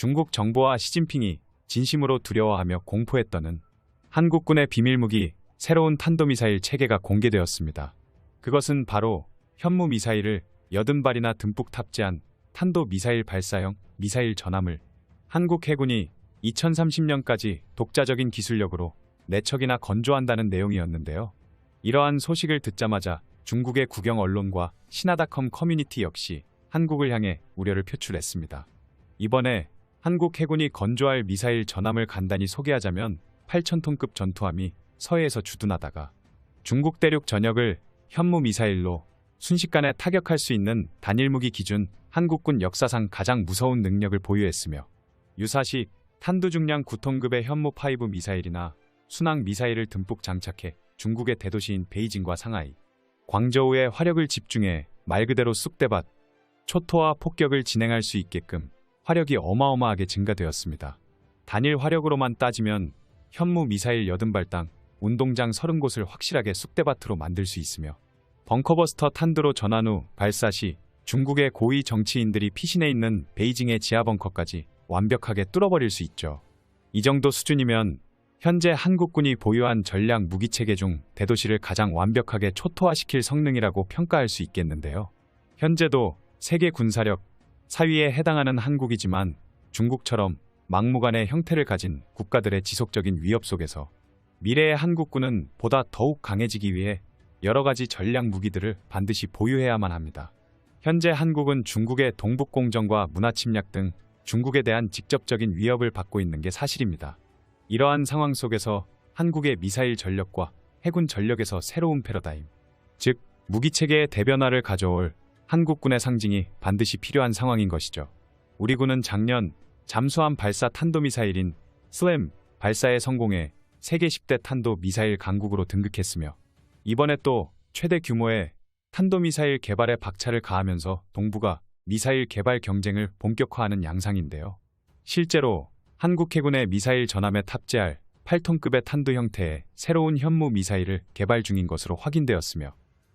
중국 정부와 시진핑이 진심으로 두려워하며 공포했다는 한국군의 비밀무기 새로운 탄도미사일 체계가 공개되었습니다. 그것은 바로 현무 미사일을 80발이나 듬뿍 탑재한 탄도미사일 발사형 미사일 전함을 한국 해군이 2030년까지 독자적인 기술력으로 내척이나 건조한다는 내용이었는데요. 이러한 소식을 듣자마자 중국의 국영 언론과 신하닷컴 커뮤니티 역시 한국을 향해 우려를 표출했습니다. 이번에 한국 해군이 건조할 미사일 전함을 간단히 소개하자면 8,000톤급 전투함이 서해에서 주둔하다가 중국 대륙 전역을 현무 미사일로 순식간에 타격할 수 있는 단일 무기 기준 한국군 역사상 가장 무서운 능력을 보유했으며 유사시 탄두 중량 9톤급의 현무 5 미사일이나 순항 미사일을 듬뿍 장착해 중국의 대도시인 베이징과 상하이, 광저우에 화력을 집중해 말 그대로 쑥대밭, 초토화 폭격을 진행할 수 있게끔 화력이 어마어마하게 증가되었습니다. 단일 화력으로만 따지면 현무 미사일 80발당 운동장 30곳을 확실하게 쑥대밭으로 만들 수 있으며 벙커버스터 탄두로 전환 후 발사 시 중국의 고위 정치인들이 피신해 있는 베이징의 지하 벙커까지 완벽하게 뚫어버릴 수 있죠. 이 정도 수준이면 현재 한국군이 보유한 전략 무기체계 중 대도시를 가장 완벽하게 초토화시킬 성능이라고 평가할 수 있겠는데요. 현재도 세계 군사력 4위에 해당하는 한국이지만 중국처럼 막무가내 형태를 가진 국가들의 지속적인 위협 속에서 미래의 한국군은 보다 더욱 강해지기 위해 여러 가지 전략 무기들을 반드시 보유해야만 합니다. 현재 한국은 중국의 동북공정과 문화 침략 등 중국에 대한 직접적인 위협을 받고 있는 게 사실입니다. 이러한 상황 속에서 한국의 미사일 전력과 해군 전력에서 새로운 패러다임, 즉 무기체계의 대변화를 가져올 한국군의 상징이 반드시 필요한 상황인 것이죠. 우리 군은 작년 잠수함 발사 탄도미사일인 슬램 발사에 성공해 세계 10대 탄도 미사일 강국으로 등극했으며 이번에 또 최대 규모의 탄도미사일 개발에 박차를 가하면서 동북아 미사일 개발 경쟁을 본격화하는 양상인데요. 실제로 한국 해군의 미사일 전함에 탑재할 8톤급의 탄두 형태의 새로운 현무 미사일을 개발 중인 것으로 확인되었으며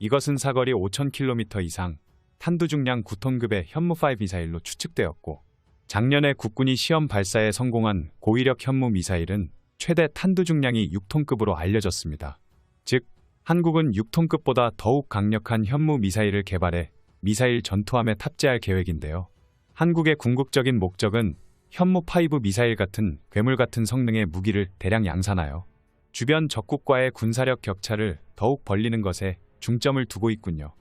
이것은 사거리 5,000km 이상 탄두 중량 9톤급의 현무5 미사일로 추측되었고 작년에 국군이 시험 발사에 성공한 고위력 현무 미사일은 최대 탄두 중량이 6톤급으로 알려졌습니다. 즉 한국은 6톤급보다 더욱 강력한 현무 미사일을 개발해 미사일 전투함에 탑재할 계획인데요. 한국의 궁극적인 목적은 현무5 미사일 같은 괴물 같은 성능의 무기를 대량 양산하여 주변 적국과의 군사력 격차를 더욱 벌리는 것에 중점을 두고 있군요.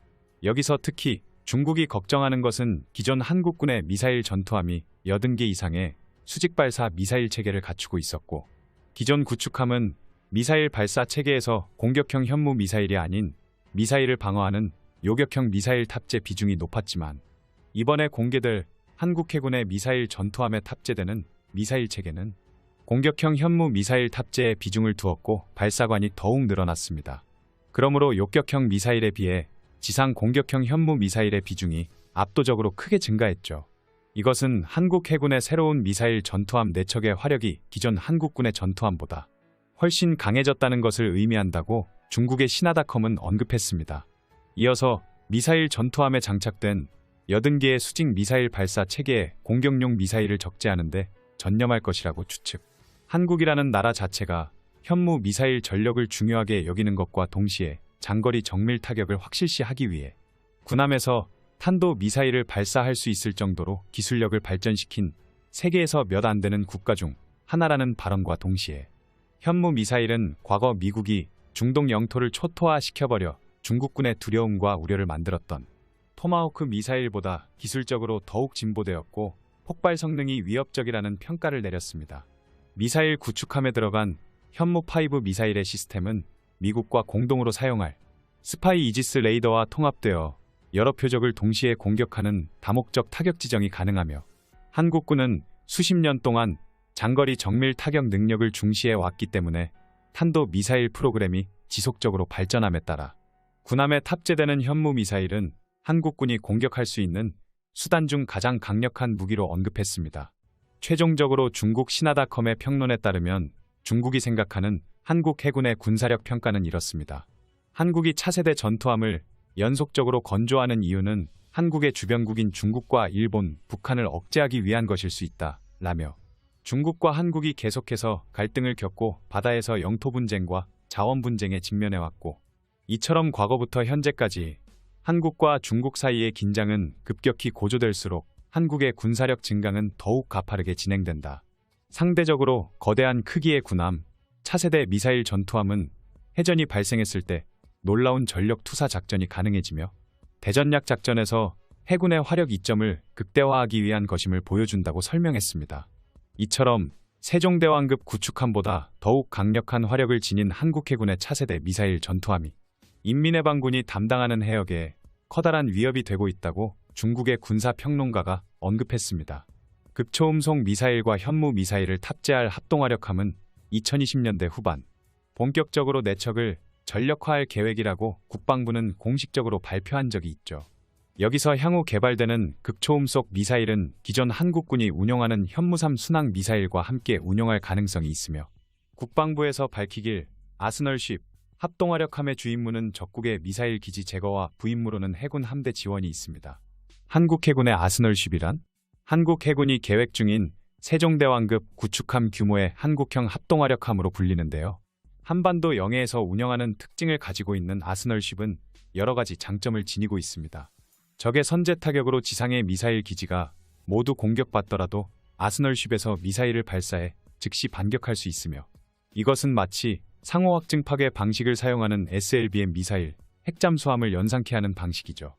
여기서 특히 중국이 걱정하는 것은 기존 한국군의 미사일 전투함이 80개 이상의 수직 발사 미사일 체계를 갖추고 있었고 기존 구축함은 미사일 발사 체계에서 공격형 현무 미사일이 아닌 미사일을 방어하는 요격형 미사일 탑재 비중이 높았지만 이번에 공개될 한국 해군의 미사일 전투함에 탑재되는 미사일 체계는 공격형 현무 미사일 탑재에 비중을 두었고 발사관이 더욱 늘어났습니다. 그러므로 요격형 미사일에 비해 지상 공격형 현무 미사일의 비중이 압도적으로 크게 증가했죠. 이것은 한국 해군의 새로운 미사일 전투함 4척의 화력이 기존 한국군의 전투함보다 훨씬 강해졌다는 것을 의미한다고 중국의 신하닷컴은 언급했습니다. 이어서 미사일 전투함에 장착된 80개의 수직 미사일 발사 체계에 공격용 미사일을 적재하는데 전념할 것이라고 추측. 한국이라는 나라 자체가 현무 미사일 전력을 중요하게 여기는 것과 동시에 장거리 정밀 타격을 확실시 하기 위해 군함에서 탄도 미사일을 발사할 수 있을 정도로 기술력을 발전시킨 세계에서 몇 안 되는 국가 중 하나라는 발언과 동시에 현무 미사일은 과거 미국이 중동 영토를 초토화시켜버려 중국군의 두려움과 우려를 만들었던 토마호크 미사일보다 기술적으로 더욱 진보되었고 폭발 성능이 위협적이라는 평가를 내렸습니다. 미사일 구축함에 들어간 현무5 미사일의 시스템은 미국과 공동으로 사용할 스파이 이지스 레이더와 통합되어 여러 표적을 동시에 공격하는 다목적 타격 지정이 가능하며 한국군은 수십 년 동안 장거리 정밀 타격 능력을 중시해 왔기 때문에 탄도 미사일 프로그램이 지속적으로 발전함에 따라 군함에 탑재되는 현무 미사일은 한국군이 공격할 수 있는 수단 중 가장 강력한 무기로 언급했습니다. 최종적으로 중국 신하닷컴의 평론에 따르면 중국이 생각하는 한국 해군의 군사력 평가는 이렇습니다. 한국이 차세대 전투함을 연속적으로 건조하는 이유는 한국의 주변국인 중국과 일본, 북한을 억제하기 위한 것일 수 있다. 라며 중국과 한국이 계속해서 갈등을 겪고 바다에서 영토 분쟁과 자원 분쟁에 직면해왔고 이처럼 과거부터 현재까지 한국과 중국 사이의 긴장은 급격히 고조될수록 한국의 군사력 증강은 더욱 가파르게 진행된다. 상대적으로 거대한 크기의 군함, 차세대 미사일 전투함은 해전이 발생했을 때 놀라운 전력 투사 작전이 가능해지며 대전약 작전에서 해군의 화력 이점을 극대화하기 위한 것임을 보여준다고 설명했습니다. 이처럼 세종대왕급 구축함보다 더욱 강력한 화력을 지닌 한국 해군의 차세대 미사일 전투함이 인민해방군이 담당하는 해역에 커다란 위협이 되고 있다고 중국의 군사평론가가 언급했습니다. 극초음속 미사일과 현무 미사일을 탑재할 합동화력함은 2020년대 후반 본격적으로 내척을 전력화할 계획이라고 국방부는 공식적으로 발표한 적이 있죠. 여기서 향후 개발되는 극초음속 미사일은 기존 한국군이 운용하는 현무삼 순항 미사일과 함께 운용할 가능성이 있으며 국방부에서 밝히길 아스널쉽 합동화력함의 주임무는 적국의 미사일 기지 제거와 부임무로는 해군 함대 지원이 있습니다. 한국 해군의 아스널쉽이란 한국 해군이 계획 중인 세종대왕급 구축함 규모의 한국형 합동화력함으로 불리는데요. 한반도 영해에서 운영하는 특징을 가지고 있는 아스널쉽은 여러 가지 장점을 지니고 있습니다. 적의 선제 타격으로 지상의 미사일 기지가 모두 공격받더라도 아스널쉽에서 미사일을 발사해 즉시 반격할 수 있으며 이것은 마치 상호 확증 파괴 방식을 사용하는 SLBM 미사일 핵잠수함을 연상케 하는 방식이죠.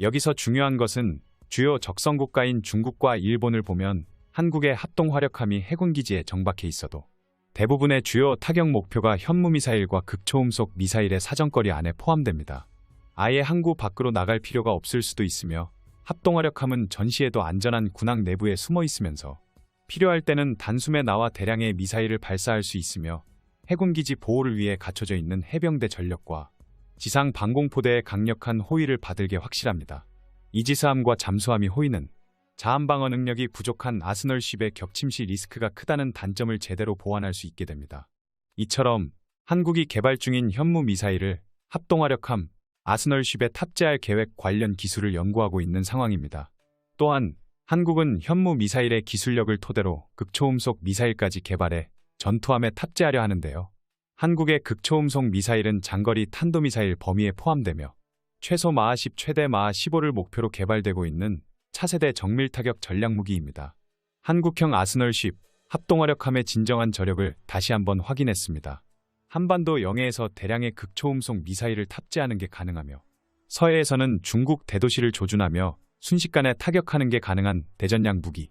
여기서 중요한 것은 주요 적성 국가인 중국과 일본을 보면 한국의 합동 화력함이 해군 기지에 정박해 있어도 대부분의 주요 타격 목표가 현무 미사일과 극초음속 미사일의 사정거리 안에 포함됩니다. 아예 항구 밖으로 나갈 필요가 없을 수도 있으며 합동화력함은 전시에도 안전한 군항 내부에 숨어 있으면서 필요할 때는 단숨에 나와 대량의 미사일을 발사할 수 있으며 해군기지 보호를 위해 갖춰져 있는 해병대 전력과 지상 방공포대의 강력한 호위를 받을 게 확실합니다. 이지스함과 잠수함이 호위는 자함 방어 능력이 부족한 아스널쉽의 격침 시 리스크가 크다는 단점을 제대로 보완할 수 있게 됩니다. 이처럼 한국이 개발 중인 현무 미사일을 합동화력함 아스널쉽에 탑재할 계획 관련 기술을 연구하고 있는 상황입니다. 또한 한국은 현무 미사일의 기술력을 토대로 극초음속 미사일까지 개발해 전투함에 탑재하려 하는데요. 한국의 극초음속 미사일은 장거리 탄도미사일 범위에 포함되며 최소 마하 10 최대 마하 15를 목표로 개발되고 있는 차세대 정밀타격 전략무기입니다. 한국형 아스널쉽 합동화력함의 진정한 저력을 다시 한번 확인했습니다. 한반도 영해에서 대량의 극초음속 미사일을 탑재하는 게 가능하며 서해에서는 중국 대도시를 조준하며 순식간에 타격하는 게 가능한 대전량 무기,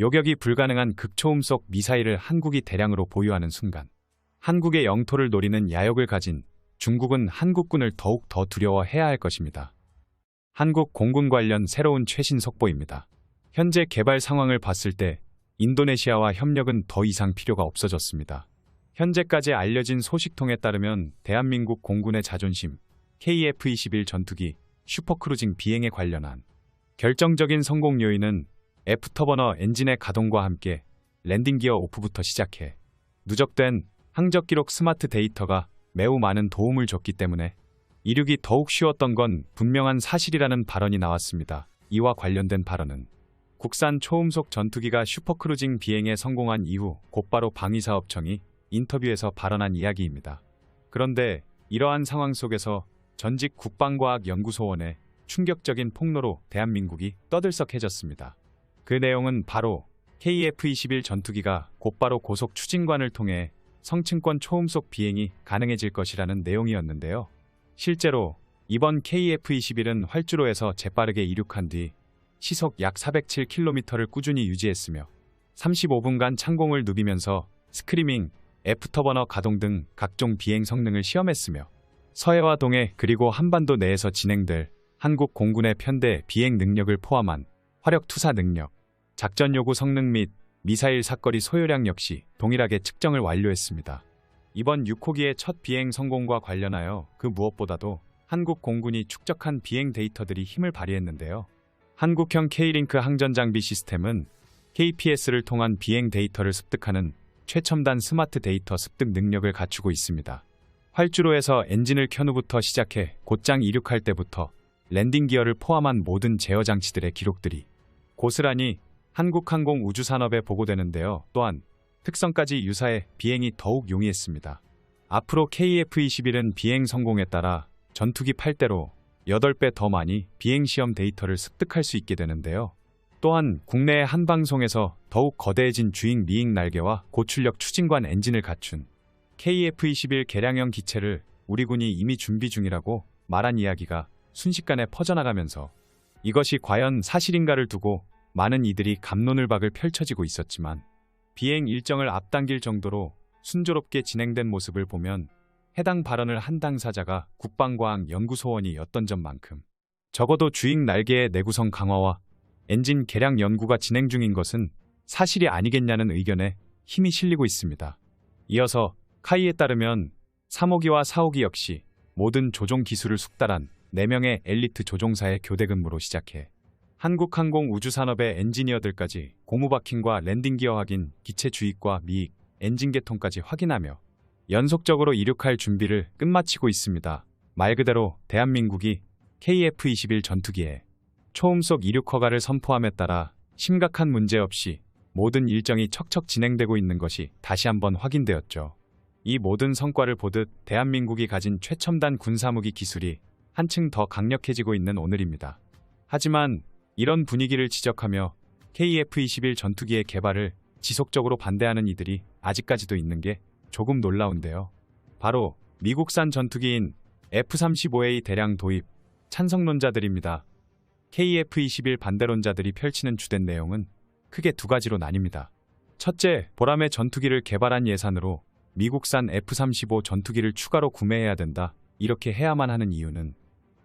요격이 불가능한 극초음속 미사일을 한국이 대량으로 보유하는 순간 한국의 영토를 노리는 야욕을 가진 중국은 한국군을 더욱 더 두려워해야 할 것입니다. 한국 공군 관련 새로운 최신 속보입니다. 현재 개발 상황을 봤을 때 인도네시아와 협력은 더 이상 필요가 없어졌습니다. 현재까지 알려진 소식통에 따르면 대한민국 공군의 자존심 KF-21 전투기 슈퍼크루징 비행에 관련한 결정적인 성공 요인은 애프터버너 엔진의 가동과 함께 랜딩 기어 오프부터 시작해 누적된 항적 기록 스마트 데이터가 매우 많은 도움을 줬기 때문에 이륙이 더욱 쉬웠던 건 분명한 사실이라는 발언이 나왔습니다. 이와 관련된 발언은 국산 초음속 전투기가 슈퍼크루징 비행에 성공한 이후 곧바로 방위사업청이 인터뷰에서 발언한 이야기입니다. 그런데 이러한 상황 속에서 전직 국방과학연구소원의 충격적인 폭로로 대한민국이 떠들썩해졌습니다. 그 내용은 바로 KF-21 전투기가 곧바로 고속 추진관을 통해 성층권 초음속 비행이 가능해질 것이라는 내용이었는데요. 실제로 이번 KF-21은 활주로에서 재빠르게 이륙한 뒤 시속 약 407km를 꾸준히 유지했으며 35분간 창공을 누비면서 스크리밍, 애프터버너 가동 등 각종 비행 성능을 시험했으며 서해와 동해 그리고 한반도 내에서 진행될 한국 공군의 편대 비행 능력을 포함한 화력 투사 능력, 작전 요구 성능 및 미사일 사거리 소요량 역시 동일하게 측정을 완료했습니다. 이번 6호기의 첫 비행 성공과 관련하여 그 무엇보다도 한국 공군이 축적한 비행 데이터들이 힘을 발휘했는데요. 한국형 K링크 항전 장비 시스템은 KPS를 통한 비행 데이터를 습득하는 최첨단 스마트 데이터 습득 능력을 갖추고 있습니다. 활주로에서 엔진을 켠 후부터 시작해 곧장 이륙할 때부터 랜딩 기어를 포함한 모든 제어 장치들의 기록들이 고스란히 한국항공 우주산업에 보고되는데요. 또한 특성까지 유사해 비행이 더욱 용이했습니다. 앞으로 KF-21은 비행 성공에 따라 전투기 8대로 8배 더 많이 비행 시험 데이터를 습득할 수 있게 되는데요. 또한 국내의 한 방송에서 더욱 거대해진 주익 미익 날개와 고출력 추진관 엔진을 갖춘 KF-21 개량형 기체를 우리 군이 이미 준비 중이라고 말한 이야기가 순식간에 퍼져나가면서 이것이 과연 사실인가를 두고 많은 이들이 감론을 박을 펼쳐지고 있었지만 비행 일정을 앞당길 정도로 순조롭게 진행된 모습을 보면 해당 발언을 한 당사자가 국방과학 연구소원이었던 점만큼 적어도 주익 날개의 내구성 강화와 엔진 개량 연구가 진행 중인 것은 사실이 아니겠냐는 의견에 힘이 실리고 있습니다. 이어서 카이에 따르면 3호기와 4호기 역시 모든 조종 기술을 숙달한 4명의 엘리트 조종사의 교대 근무로 시작해 한국항공 우주산업의 엔지니어들까지 고무바킹과 랜딩 기어 확인, 기체 주익과 미익, 엔진 개통까지 확인하며 연속적으로 이륙할 준비를 끝마치고 있습니다. 말 그대로 대한민국이 KF-21 전투기에 초음속 이륙 허가를 선포함에 따라 심각한 문제 없이 모든 일정이 척척 진행되고 있는 것이 다시 한번 확인되었죠. 이 모든 성과를 보듯 대한민국이 가진 최첨단 군사무기 기술이 한층 더 강력해지고 있는 오늘입니다. 하지만 이런 분위기를 지적하며 KF-21 전투기의 개발을 지속적으로 반대하는 이들이 아직까지도 있는 게 조금 놀라운데요. 바로 미국산 전투기인 F-35A 대량 도입 찬성론자들입니다. KF-21 반대론자들이 펼치는 주된 내용은 크게 두 가지로 나뉩니다. 첫째, 보람의 전투기를 개발한 예산으로 미국산 F-35 전투기를 추가로 구매해야 된다. 이렇게 해야만 하는 이유는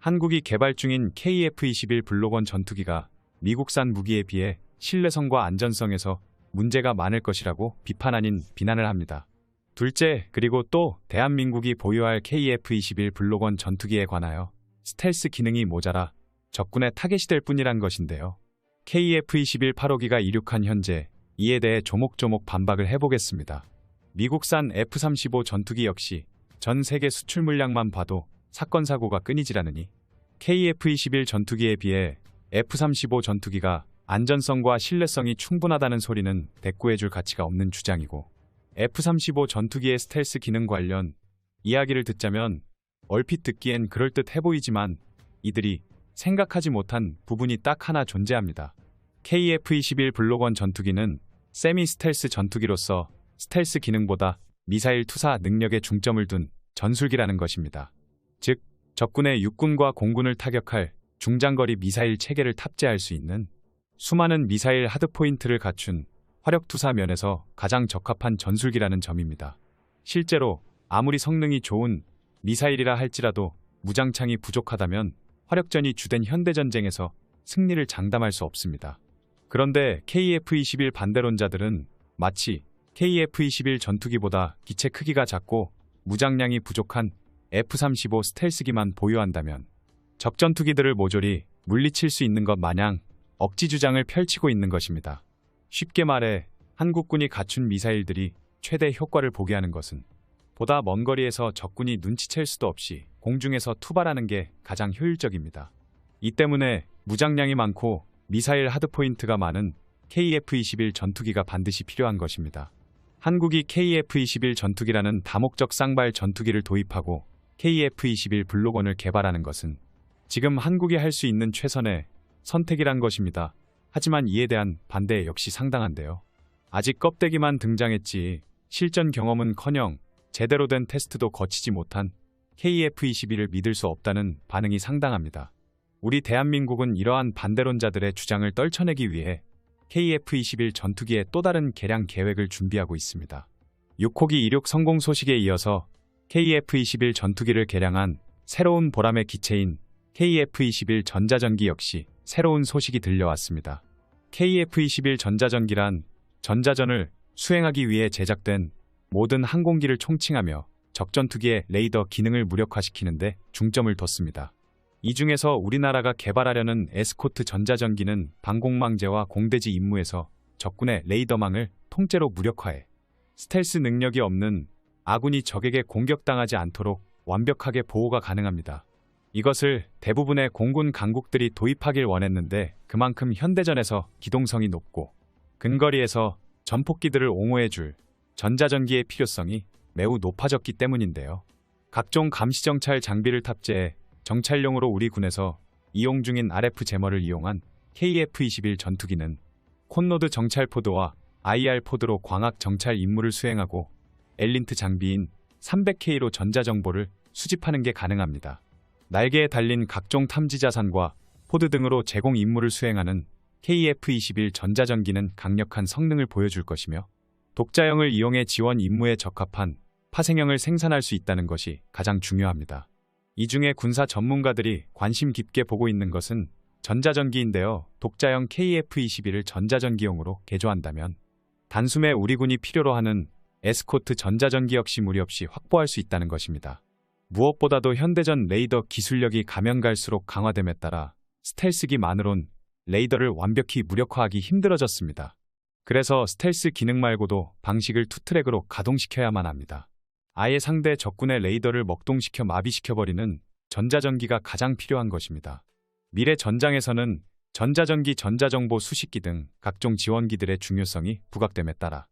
한국이 개발 중인 KF-21 블록원 전투기가 미국산 무기에 비해 신뢰성과 안전성에서 문제가 많을 것이라고 비판 아닌 비난을 합니다. 둘째, 그리고 또 대한민국이 보유할 KF-21 블록원 전투기에 관하여 스텔스 기능이 모자라 적군의 타겟이 될 뿐이란 것인데요. KF-21 8호기가 이륙한 현재 이에 대해 조목조목 반박을 해보겠습니다. 미국산 F-35 전투기 역시 전 세계 수출 물량만 봐도 사건 사고가 끊이질 않으니 KF-21 전투기에 비해 F-35 전투기가 안전성과 신뢰성이 충분하다는 소리는 대꾸해줄 가치가 없는 주장이고 F-35 전투기의 스텔스 기능 관련 이야기를 듣자면 얼핏 듣기엔 그럴듯해 보이지만 이들이 생각하지 못한 부분이 딱 하나 존재합니다. KF-21 블록원 전투기는 세미 스텔스 전투기로서 스텔스 기능보다 미사일 투사 능력에 중점을 둔 전술기라는 것입니다. 즉, 적군의 육군과 공군을 타격할 중장거리 미사일 체계를 탑재할 수 있는 수많은 미사일 하드포인트를 갖춘 화력투사 면에서 가장 적합한 전술기라는 점입니다. 실제로 아무리 성능이 좋은 미사일이라 할지라도 무장창이 부족하다면 화력전이 주된 현대전쟁에서 승리를 장담할 수 없습니다. 그런데 KF-21 반대론자들은 마치 KF-21 전투기보다 기체 크기가 작고 무장량이 부족한 F-35 스텔스기만 보유한다면 적전투기들을 모조리 물리칠 수 있는 것 마냥 억지 주장을 펼치고 있는 것입니다. 쉽게 말해 한국군이 갖춘 미사일들이 최대 효과를 보게 하는 것은 보다 먼 거리에서 적군이 눈치챌 수도 없이 공중에서 투발하는 게 가장 효율적입니다. 이 때문에 무장량이 많고 미사일 하드포인트가 많은 KF-21 전투기가 반드시 필요한 것입니다. 한국이 KF-21 전투기라는 다목적 쌍발 전투기를 도입하고 KF-21 블록원을 개발하는 것은 지금 한국이 할 수 있는 최선의 선택이란 것입니다. 하지만 이에 대한 반대 역시 상당한데요. 아직 껍데기만 등장했지 실전 경험은커녕 제대로 된 테스트도 거치지 못한 KF-21을 믿을 수 없다는 반응이 상당합니다. 우리 대한민국은 이러한 반대론자들의 주장을 떨쳐내기 위해 KF-21 전투기의 또 다른 개량 계획을 준비하고 있습니다. 6호기 이륙 성공 소식에 이어서 KF-21 전투기를 개량한 새로운 보람의 기체인 KF-21 전자전기 역시 새로운 소식이 들려왔습니다. KF-21 전자전기란 전자전을 수행하기 위해 제작된 모든 항공기를 총칭하며 적전투기의 레이더 기능을 무력화시키는데 중점을 뒀습니다. 이 중에서 우리나라가 개발하려는 에스코트 전자전기는 방공망제와 공대지 임무에서 적군의 레이더망을 통째로 무력화해 스텔스 능력이 없는 아군이 적에게 공격당하지 않도록 완벽하게 보호가 가능합니다. 이것을 대부분의 공군 강국들이 도입하길 원했는데 그만큼 현대전에서 기동성이 높고 근거리에서 전폭기들을 옹호해줄 전자전기의 필요성이 매우 높아졌기 때문인데요. 각종 감시정찰 장비를 탑재해 정찰용으로 우리 군에서 이용 중인 RF 제머를 이용한 KF-21 전투기는 콘노드 정찰 포드와 IR 포드로 광학 정찰 임무를 수행하고 엘린트 장비인 300K로 전자정보를 수집하는 게 가능합니다. 날개에 달린 각종 탐지 자산과 포드 등으로 제공 임무를 수행하는 KF-21 전자전기는 강력한 성능을 보여줄 것이며 독자형을 이용해 지원 임무에 적합한 파생형을 생산할 수 있다는 것이 가장 중요합니다. 이 중에 군사 전문가들이 관심 깊게 보고 있는 것은 전자전기인데요. 독자형 KF-21을 전자전기용으로 개조한다면 단숨에 우리 군이 필요로 하는 에스코트 전자전기 역시 무리 없이 확보할 수 있다는 것입니다. 무엇보다도 현대전 레이더 기술력이 가면 갈수록 강화됨에 따라 스텔스기만으론 레이더를 완벽히 무력화하기 힘들어졌습니다. 그래서 스텔스 기능 말고도 방식을 투트랙으로 가동시켜야만 합니다. 아예 상대 적군의 레이더를 먹동시켜 마비시켜버리는 전자전기가 가장 필요한 것입니다. 미래 전장에서는 전자전기, 전자정보 수식기 등 각종 지원기들의 중요성이 부각됨에 따라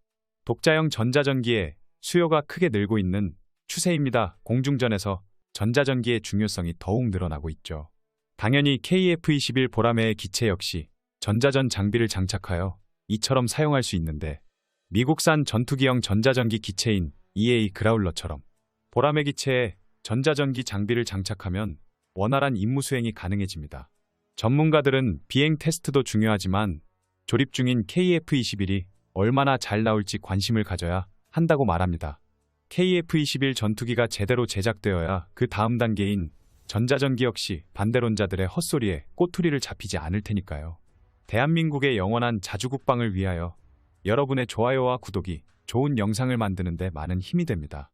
독자형 전자전기의 수요가 크게 늘고 있는 추세입니다. 공중전에서 전자전기의 중요성이 더욱 늘어나고 있죠. 당연히 KF-21 보라매의 기체 역시 전자전 장비를 장착하여 이처럼 사용할 수 있는데 미국산 전투기형 전자전기 기체인 EA 그라울러처럼 보라매 기체에 전자전기 장비를 장착하면 원활한 임무 수행이 가능해집니다. 전문가들은 비행 테스트도 중요하지만 조립 중인 KF-21이 얼마나 잘 나올지 관심을 가져야 한다고 말합니다. KF-21 전투기가 제대로 제작되어야 그 다음 단계인 전자전기 역시 반대론자들의 헛소리에 꼬투리를 잡히지 않을 테니까요. 대한민국의 영원한 자주국방을 위하여 여러분의 좋아요와 구독이 좋은 영상을 만드는 데 많은 힘이 됩니다.